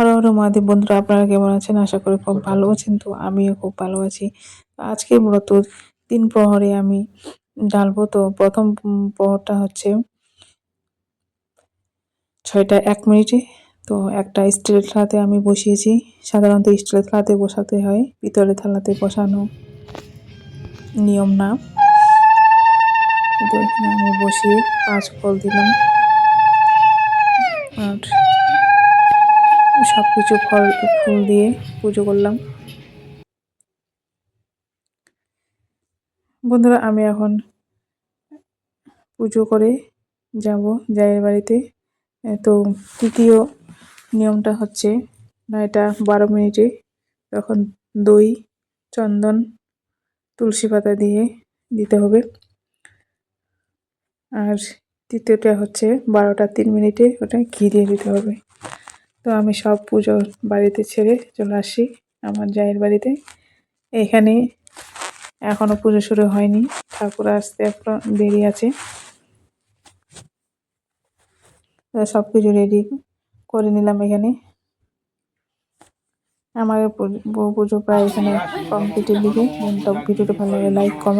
হর হর মহাদেব বন্ধুরা আপনারা কেমন আছেন? আশা করি খুব ভালো আছেন তো আমিও খুব ভালো আছি। আজকে মূলত তিন প্রহরে আমি ঢালবো। তো প্রথম প্রহরটা হচ্ছে ছয়টা এক মিনিটে। তো একটা স্টিলের থালাতে আমি বসিয়েছি। সাধারণত স্টিলের থালাতে বসাতে হয় পিতলের থালাতে বসানো নিয়ম না। তো এখানে আমি বসিয়ে পাঁচ ফল দিলাম। আর সব কিছু ফল, ফুল দিয়ে পুজো করলাম। বন্ধুরা, আমি এখন পুজো করে যাব জায়ের বাড়িতে। তো তৃতীয় নিয়মটা হচ্ছে না এটা বারো মিনিটে তখন দই, চন্দন, তুলসী পাতা দিয়ে দিতে হবে। আর তৃতীয়টা হচ্ছে বারোটা তিন মিনিটে ওটা ঘি দিয়ে দিতে হবে। তো আমি সব পুজো বাড়িতে ছেড়ে চলে আসি আমার জায়ের বাড়িতে। এখানে এখনও পুজো শুরু হয়নি। ঠাকুর আসতে এখনও দেরি আছে। সব কিছু রেডি করে নিলাম এখানে। আমার পুজো প্রায় এখানে কমপ্লিটের দিকে। ভিডিওটা ভালো লাগে লাইক কমেন্ট